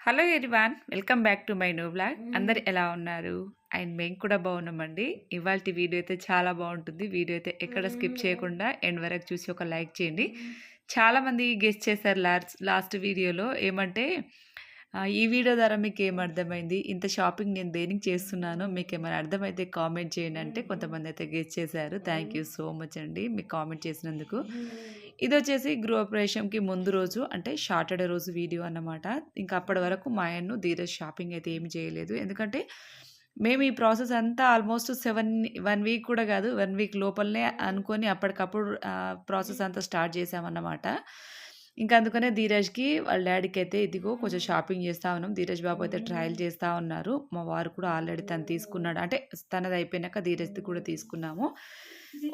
Hello everyone welcome back to my new blog. అందరు ఎలా ఉన్నారు? అండ్ మేము కూడా బాగున్నామండి. ఇవాళ వీడియో అయితే చాలా బాగుంటుంది. వీడియో అయితే ఎక్కడ స్కిప్ చేయకుండా ఎండ్ వరకు చూసి ఒక లైక్ చేయండి. చాలామంది గెస్ట్ చేశారు లాస్ట్ లాస్ట్ వీడియోలో ఏమంటే ఈ వీడియో ద్వారా మీకు ఏం అర్థమైంది? ఇంత షాపింగ్ నేను దేనికి చేస్తున్నానో మీకు ఏమైనా అర్థమైతే కామెంట్ చేయండి అంటే కొంతమంది అయితే గెస్ట్ చేశారు. థ్యాంక్ యూ సో మచ్ అండి మీకు కామెంట్ చేసినందుకు. ఇది వచ్చేసి గృహప్రవేశంకి ముందు రోజు అంటే సాటర్డే రోజు వీడియో అన్నమాట. ఇంకా అప్పటి వరకు మా ఆయన్ను ధీరజ్ షాపింగ్ అయితే ఏమి చేయలేదు. ఎందుకంటే మేము ఈ ప్రాసెస్ అంతా ఆల్మోస్ట్ సెవెన్ వన్ వీక్ కూడా కాదు వన్ వీక్ లోపలనే అనుకొని అప్పటికప్పుడు ప్రాసెస్ అంతా స్టార్ట్ చేసామన్నమాట ఇంకా అందుకనే ధీరజ్కి వాళ్ళ డాడీకి అయితే ఇదిగో కొంచెం షాపింగ్ చేస్తూ ఉన్నాం. ధీరజ్ బాబు అయితే ట్రయల్ చేస్తూ ఉన్నారు. మా వారు కూడా ఆల్రెడీ తను తీసుకున్నాడు. అంటే తనది అయిపోయినాక ధీరజ్ది కూడా తీసుకున్నాము.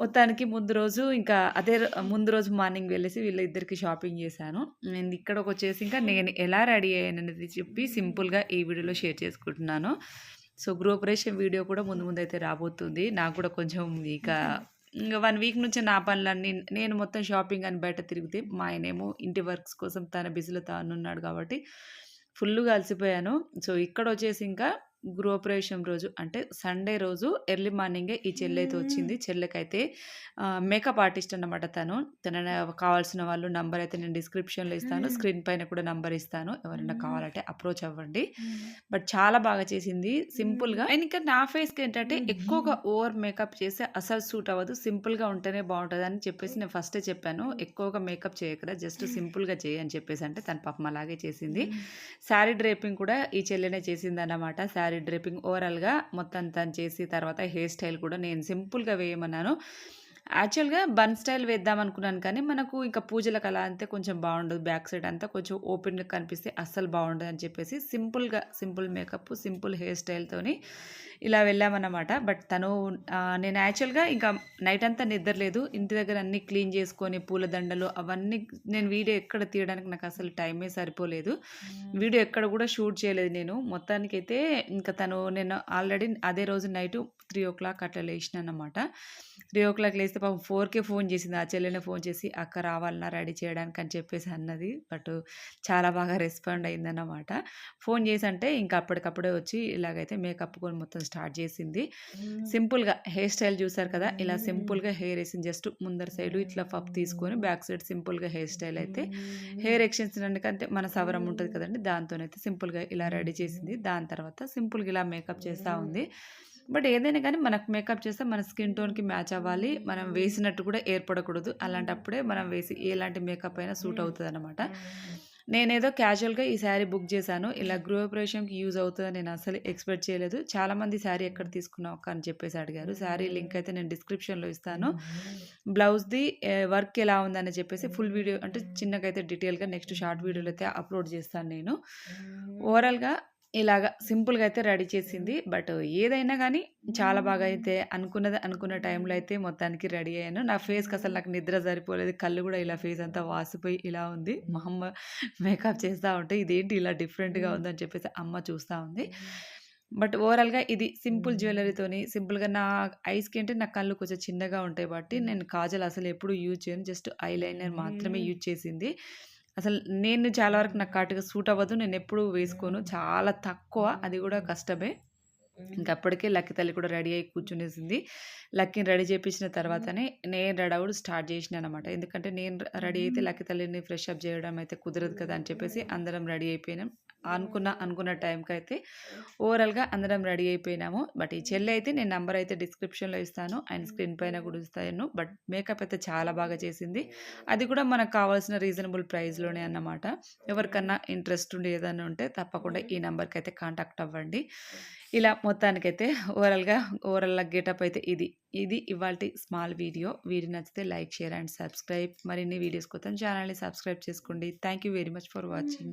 మొత్తానికి ముందు రోజు ఇంకా అదే ముందు రోజు మార్నింగ్ వెళ్ళేసి వీళ్ళిద్దరికి షాపింగ్ చేశాను. నేను ఇక్కడికి వచ్చేసి ఇంకా నేను ఎలా రెడీ అయ్యాననేది చెప్పి సింపుల్గా ఈ వీడియోలో షేర్ చేసుకుంటున్నాను. సో గృహప్రవేశం వీడియో కూడా ముందు ముందు అయితే రాబోతుంది. నాకు కూడా కొంచెం ఇక ఇంకా వన్ వీక్ నుంచి నా పనులన్నీ నేను మొత్తం షాపింగ్ అని బయట తిరిగితే మా ఆయనేమో ఇంటి వర్క్స్ కోసం తన బిజీలో తానున్నాడు కాబట్టి ఫుల్గా అలసిపోయాను సో ఇక్కడ వచ్చేసి ఇంకా గృహప్రవేశం రోజు అంటే సండే రోజు ఎర్లీ మార్నింగే ఈ చెల్లి అయితే వచ్చింది. చెల్లెకైతే మేకప్ ఆర్టిస్ట్ అన్నమాట తను. తన కావాల్సిన వాళ్ళు నంబర్ అయితే నేను డిస్క్రిప్షన్లో ఇస్తాను. స్క్రీన్ పైన కూడా నంబర్ ఇస్తాను. ఎవరైనా కావాలంటే అప్రోచ్ అవ్వండి. బట్ చాలా బాగా చేసింది. సింపుల్గా ఇంకా నా ఫేస్కి ఏంటంటే ఎక్కువగా ఓవర్ మేకప్ చేస్తే అసలు సూట్ అవ్వదు. సింపుల్గా ఉంటేనే బాగుంటుంది అని చెప్పేసి నేను ఫస్టే చెప్పాను. ఎక్కువగా మేకప్ చేయకరా జస్ట్ సింపుల్గా చేయి అని చెప్పేసి అంటే తన పాపం అలాగే చేసింది. శారీ డ్రేపింగ్ కూడా ఈ చెల్లెనే చేసింది అన్నమాట శారీ డ్రిప్పింగ్ ఓవరాల్గా మొత్తం తను చేసి తర్వాత హెయిర్ స్టైల్ కూడా నేను సింపుల్గా వేయమన్నాను. యాక్చువల్గా బన్ స్టైల్ వేద్దాం అనుకున్నాను కానీ మనకు ఇంకా పూజలకు అలా అంతే కొంచెం బాగుండదు. బ్యాక్ సైడ్ అంతా కొంచెం ఓపెన్గా కనిపిస్తే అస్సలు బాగుండదు అని చెప్పేసి సింపుల్గా సింపుల్ మేకప్ సింపుల్ హెయిర్ స్టైల్తోని ఇలా వెళ్ళామన్నమాట. బట్ తను నేను యాక్చువల్గా ఇంకా నైట్ అంతా నిద్రలేదు ఇంటి దగ్గర అన్నీ క్లీన్ చేసుకొని పూలదండలు అవన్నీ నేను వీడియో ఎక్కడ తీయడానికి నాకు అసలు టైమే సరిపోలేదు. వీడియో ఎక్కడ కూడా షూట్ చేయలేదు నేను. మొత్తానికైతే ఇంకా తను నేను ఆల్రెడీ అదే రోజు నైట్ త్రీ ఓ క్లాక్ అట్లా లేచిన అనమాట త్రీ ఓ క్లాక్ లేస్తే పాపం ఫోర్కే ఫోన్ చేసింది. ఆ చెల్లెనే ఫోన్ చేసి అక్క రావాలన్నా రెడీ చేయడానికి అని చెప్పేసి అన్నది. బట్ చాలా బాగా రెస్పాండ్ అయిందన్నమాట. ఫోన్ చేసి అంటే ఇంకా అప్పటికప్పుడే వచ్చి ఇలాగైతే మేకప్ కొని మొత్తం స్టార్ట్ చేసింది. సింపుల్గా హెయిర్ స్టైల్ చూసారు కదా ఇలా సింపుల్గా హెయిర్ వేసింది జస్ట్ ముందర సైడ్ ఇట్లా పఫ్ తీసుకొని బ్యాక్ సైడ్ సింపుల్గా హెయిర్ స్టైల్ అయితే హెయిర్ ఎక్స్టెన్షన్ అంటే మన సవరం ఉంటుంది కదండి దాంతోనైతే సింపుల్గా ఇలా రెడీ చేసింది. దాని తర్వాత సింపుల్గా ఇలా మేకప్ చేస్తూ ఉంది. బట్ ఏదైనా కానీ మనకు మేకప్ చేస్తే మన స్కిన్ టోన్కి మ్యాచ్ అవ్వాలి. మనం వేసినట్టు కూడా ఏర్పడకూడదు. అలాంటప్పుడే మనం వేసి ఎలాంటి మేకప్ అయినా సూట్ అవుతుంది అనమాట నేనేదో క్యాజువల్గా ఈ శారీ బుక్ చేశాను. ఇలా గృహప్రవేశంకి యూజ్ అవుతుందని నేను అసలు ఎక్స్పెక్ట్ చేయలేదు. చాలామంది శారీ ఎక్కడ తీసుకున్నావు అని చెప్పేసి అడిగారు. శారీ లింక్ అయితే నేను డిస్క్రిప్షన్లో ఇస్తాను. బ్లౌజ్ది వర్క్ ఎలా ఉందని చెప్పేసి ఫుల్ వీడియో అంటే చిన్నగా అయితే డీటెయిల్గా నెక్స్ట్ షార్ట్ వీడియోలో అయితే అప్లోడ్ చేస్తాను నేను. ఓవరాల్గా ఇలాగా సింపుల్గా అయితే రెడీ చేసింది. బట్ ఏదైనా కానీ చాలా బాగా అయితే అనుకున్నది అనుకున్న టైంలో అయితే మొత్తానికి రెడీ అయ్యాను. నా ఫేస్కి అసలు నాకు నిద్ర సరిపోలేదు. కళ్ళు కూడా ఇలా ఫేస్ అంతా వాసిపోయి ఇలా ఉంది. మా అమ్మ మేకప్ చేస్తూ ఉంటే ఇదేంటి ఇలా డిఫరెంట్గా ఉందని చెప్పేసి అమ్మ చూస్తూ ఉంది. బట్ ఓవరాల్గా ఇది సింపుల్ జ్యువెలరీతోని సింపుల్గా నా ఐస్కి అంటే నా కళ్ళు కొంచెం చిన్నగా ఉంటాయి బట్టి నేను కాజల్ అసలు ఎప్పుడు యూజ్ చేయను. జస్ట్ ఐ లైనర్ మాత్రమే యూజ్ చేసింది. అసలు నేను చాలా వరకు నాకు కరెక్ట్గా సూట్ అవ్వదు. నేను ఎప్పుడు వేసుకోను. చాలా తక్కువ. అది కూడా కష్టమే. ఇంకా అప్పటికే లక్కీ తల్లి కూడా రెడీ అయ్యి కూర్చునేసింది. లక్కీని రెడీ చేయించిన తర్వాతనే నేను రెడీ అవ్వడం స్టార్ట్ చేసిన అనమాట ఎందుకంటే నేను రెడీ అయితే లక్కీ తల్లిని ఫ్రెష్ అప్ చేయడం అయితే కుదరదు కదా అని చెప్పేసి అందరం రెడీ అయిపోయినాం. అనుకున్న అనుకున్న టైంకి అయితే ఓవరాల్గా అందరం రెడీ అయిపోయినాము. బట్ ఈ చెల్లి అయితే నేను నెంబర్ అయితే డిస్క్రిప్షన్లో ఇస్తాను. అండ్ స్క్రీన్ పైన కూడా ఇస్తాను. బట్ మేకప్ అయితే చాలా బాగా చేసింది. అది కూడా మనకు కావాల్సిన రీజనబుల్ ప్రైస్లోనే అన్నమాట. ఎవరికన్నా ఇంట్రెస్ట్ ఉండి ఏదైనా ఉంటే తప్పకుండా ఈ నెంబర్కి అయితే కాంటాక్ట్ అవ్వండి. ఇలా మొత్తానికైతే ఓవరాల్గా ఓవరాల్ గెటప్ అయితే ఇది. ఇది ఇవాళ స్మాల్ వీడియో. వీడియో నచ్చితే లైక్ షేర్ అండ్ సబ్స్క్రైబ్. మరిన్ని వీడియోస్ కోసం ఛానల్ని సబ్స్క్రైబ్ చేసుకోండి. Thank you very much for watching.